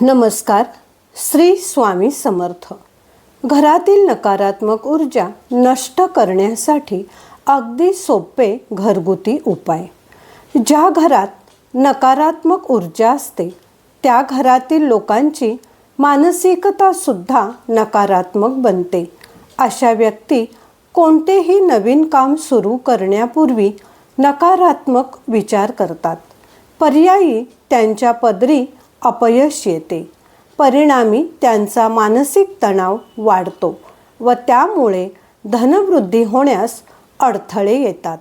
नमस्कार श्री स्वामी समर्थ. घरातील नकारात्मक ऊर्जा नष्ट करण्यासाठी अगदी सोपे घरगुती उपाय. ज्या घरात नकारात्मक ऊर्जा असते त्या घरातील लोकांची मानसिकतासुद्धा नकारात्मक बनते. अशा व्यक्ती कोणतेही नवीन काम सुरू करण्यापूर्वी नकारात्मक विचार करतात. पर्यायी त्यांच्या पदरी अपयश येते. परिणामी त्यांचा मानसिक तणाव वाढतो व त्यामुळे धनवृद्धी होण्यास अडथळे येतात.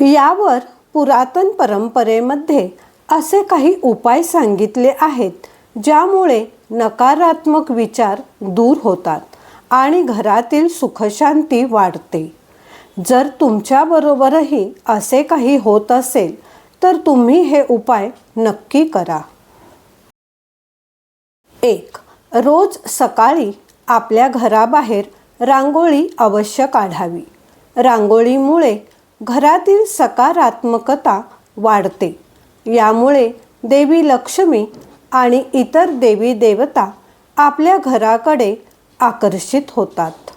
यावर पुरातन परंपरेमध्ये असे काही उपाय सांगितले आहेत ज्यामुळे नकारात्मक विचार दूर होतात आणि घरातील सुखशांती वाढते. जर तुमच्याबरोबरही असे काही होत असेल तर तुम्ही हे उपाय नक्की करा. एक रोज सकाळी आपल्या घराबाहेर रांगोळी अवश्य काढावी. रांगोळीमुळे घरातील सकारात्मकता वाढते. यामुळे देवी लक्ष्मी आणि इतर देवी देवता आपल्या घराकडे आकर्षित होतात.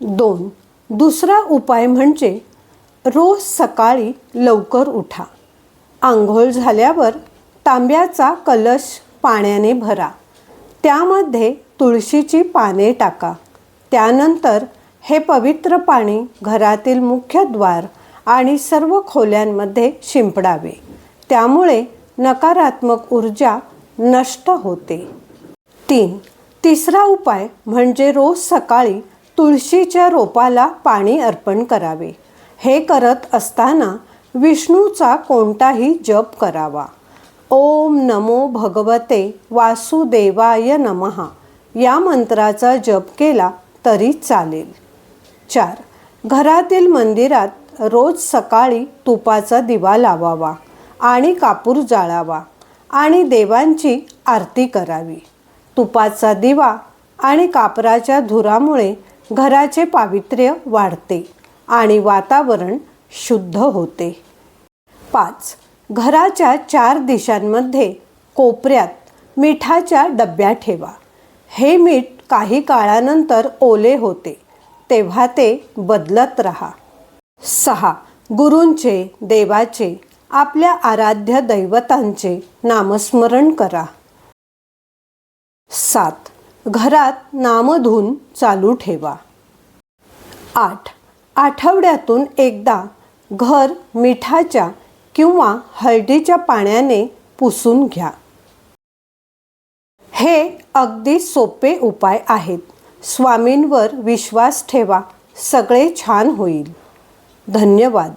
दोन दुसरा उपाय म्हणजे रोज सकाळी लवकर उठा. आंघोळ झाल्यावर तांब्याचा कलश पाण्याने भरा. त्यामध्ये तुळशीची पाने टाका. त्यानंतर हे पवित्र पाणी घरातील मुख्य द्वार आणि सर्व खोल्यांमध्ये शिंपडावे. त्यामुळे नकारात्मक ऊर्जा नष्ट होते. तीन तिसरा उपाय म्हणजे रोज सकाळी तुळशीच्या रोपाला पाणी अर्पण करावे. हे करत असताना विष्णूचा कोणताही जप करावा. ओम नमो भगवते वासुदेवाय नमहा या मंत्राचा जप केला तरी चालेल. चार. घरातील मंदिरात रोज सकाळी तुपाचा दिवा लावावा आणि कापूर जाळावा आणि देवांची आरती करावी. तुपाचा दिवा आणि कापराच्या धुरामुळे घराचे पावित्र्य वाढते. आणि वातावरण शुद्ध होते. पाच. घराच्या चार दिशांमध्ये कोपऱ्यात मिठाच्या डब्या ठेवा. हे मीठ काही काळानंतर ओले होते. तेव्हा ते बदलत राहा. सहा. गुरूंचे देवाचे आपल्या आराध्य दैवतांचे नामस्मरण करा. सात. घरात नामधून चालू ठेवा. आठ. आठवड्यातून एकदा घर मिठाच्या किंवा हळदीच्या पाण्याने पुसून घ्या. हे अगदी सोपे उपाय आहेत. स्वामींवर विश्वास ठेवा. सगळे छान होईल. धन्यवाद.